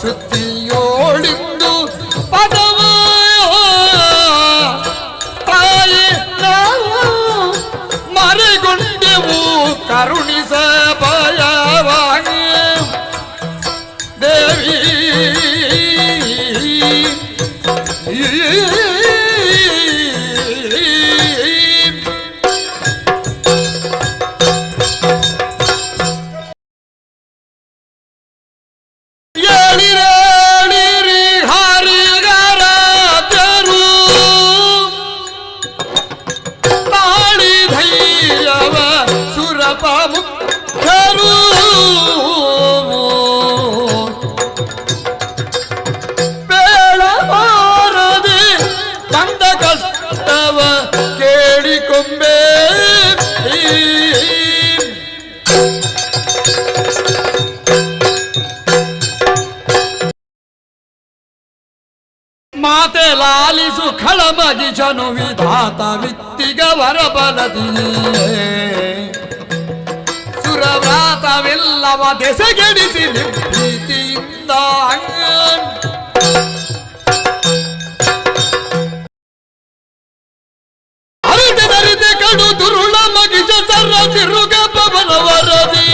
ಶ್ರುತಿಯೋಳಿಂದು ಪದವ. ತಾಯಿ ನಾವು ಮರೆಗೊಂಡೆವು ಕರುಣಿಸ ಬಯವಾಣಿ ದೇವಿ ಲಾಲಿಸು ಖಳಮಗಿಶನು ವಿಧಾತ ವಿತ್ತಿಗ ವರಬಲದಿ. ಸುರವ್ರಾತವೆಲ್ಲವ ದೆಸೆಗೆಡಿಸಿ ನಿರ್ಭೀತಿಯಿಂದ ಅರಿತೆ ನರಿತೆ ಕಡು ದುರುಳ ವರದಿ.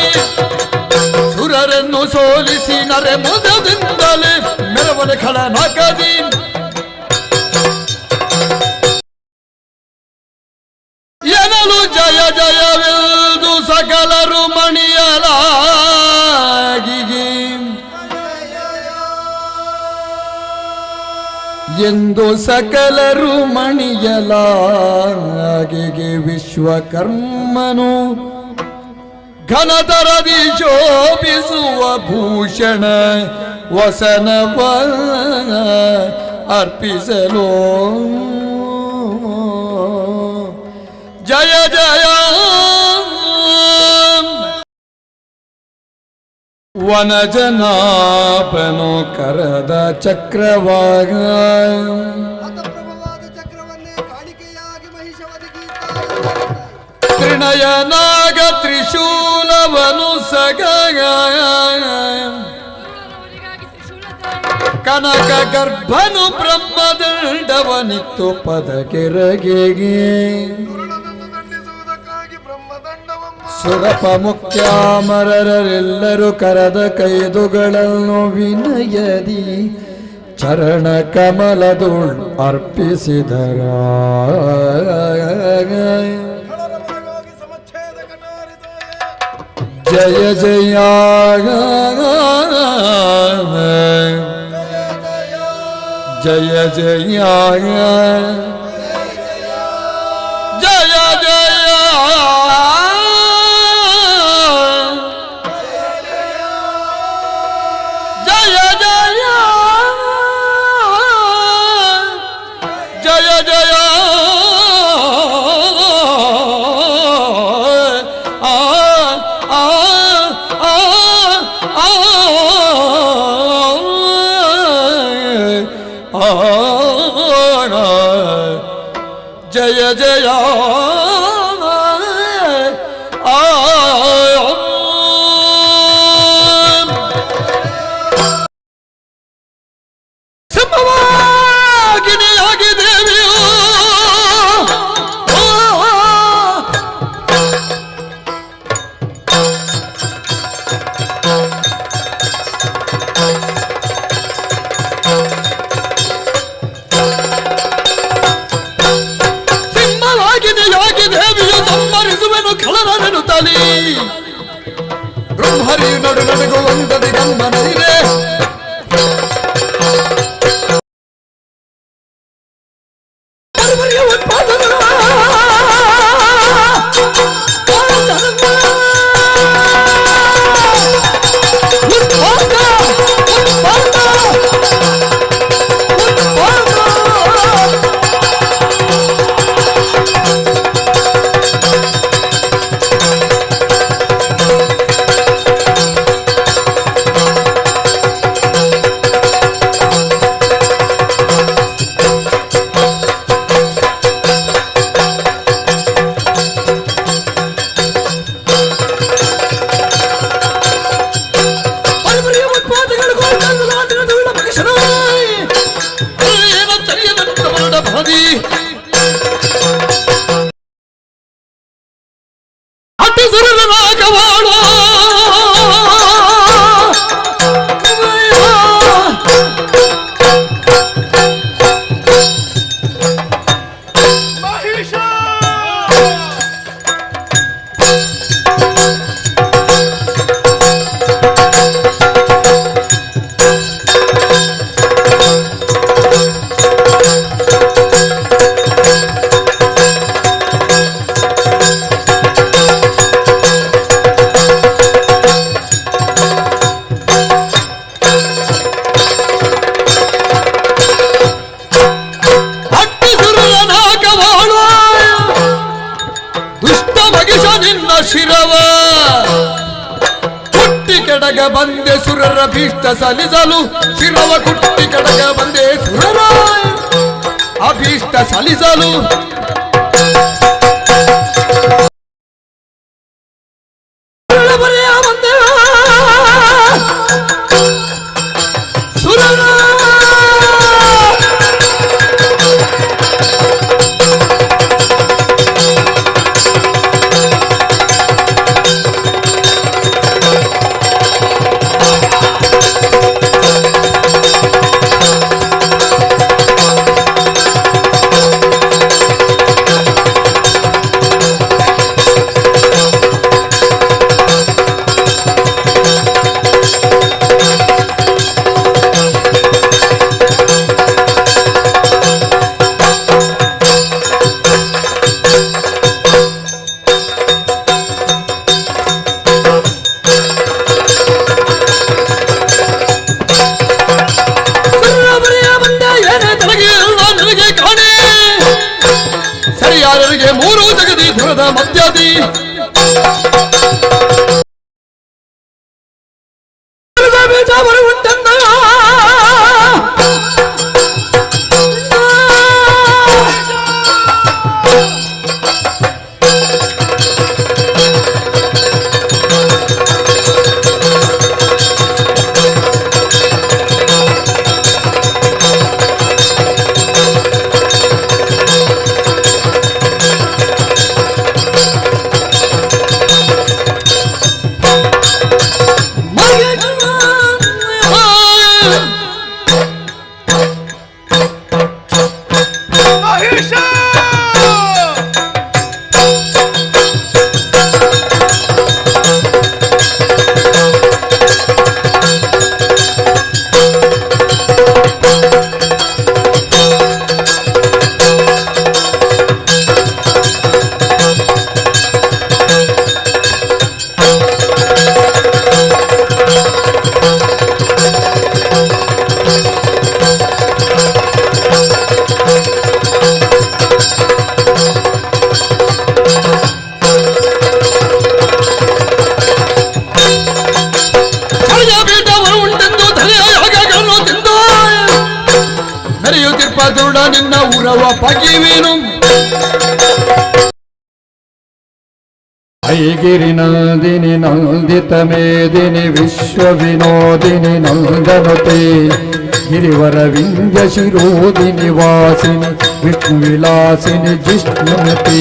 ಸೋಲಿಸಿ ನರೆ ಮುದದಿಂದಲೇ ಮೆರವನೆ ಖಳ ನಗದಿ ಎನಲು ಜಯ ಸಕಲರು ಮಣಿಯಲಾಗಿ ಎಂದು ಸಕಲರು ಮಣಿಯಲಾಗಿಗೆ ವಿಶ್ವಕರ್ಮನು ಘನತರದಿ ಶೋಭಿಸುವ ಭೂಷಣ ವಸನವ ಅರ್ಪಿಸಲು जय जय वन जनापनो कर चक्रवाग। त्रिणय नाग त्रिशूल वनु सग कनक गर्भनु ब्रह्म दंडव नित्य पद के रगे गे ಸುರಪ ಮುಖ್ಯಾಮರರೆಲ್ಲರೂ ಕರದ ಕೈದುಗಳನ್ನು ವಿನಯದಿ ಚರಣ ಕಮಲದುಳ್ ಅರ್ಪಿಸಿದರ ಖಳರವಾಗಿ ಸಮಚ್ಛೇದ ಕಟಾರಿತೋಯ ಜಯ ಜಯ ಜಯ ಜಯ ಜಯ ಜಯ जय जय आ ದುರ್ಗವ ಕುಟ್ಟಿ ಕೆಡಗ ಬಂದೆ ಸುರರ ಭೀಷ್ಟ ಸಲಿಸಲು. ಶಿರವ ಕುಟ್ಟಿ ಕೆಡಗ ಬಂದೆ ಸುರರ ಅಭೀಷ್ಟ ಸಲಿಸಲು. Commission! பகிவினும் ఐగిరి నందిని నందితమేదిని విశ్వ వినోదిని నందనతే గిరివర వింధ్య శిరోదిని వాసిని విష్ణు విలాసిని జిష్ణుమతి.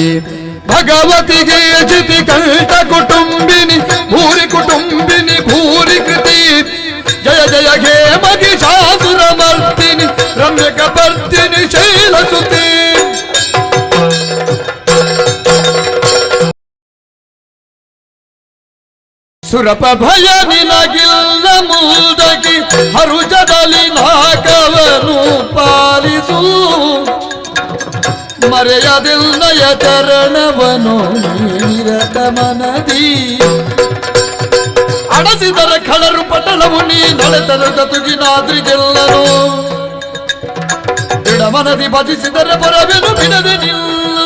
భగవతి గేజితి కంట కుటుంబిని భూరి కుటుంబిని భూరి కృతి. జయ జయ హే మగి శాసురమర్తిని రమ్యక పర్ ಸುರಪ ಭಯ ನಿನಗಿಲ್ಲ ಮುಲ್ದಗಿ, ಹರುಜದಲ್ಲಿ ನಾಗವನು ಪಾಲಿಸು. ಮರೆಯದಿಲ್ಲಯ ಚರಣವನು ನೀರತ ಮನದಿ. ಅಡಸಿದರ ಖಳರು ಪಟ್ಟಣವು ನೀ ನಳೆತದ ಜತುಗಿನಾದ್ರಿಗೆಲ್ಲನು ದೃಢ ಮನದಿ ಭಜಿಸಿದರೆ ಬರವೆನು ಬಿಡದೆ ನಿಲ್ಲ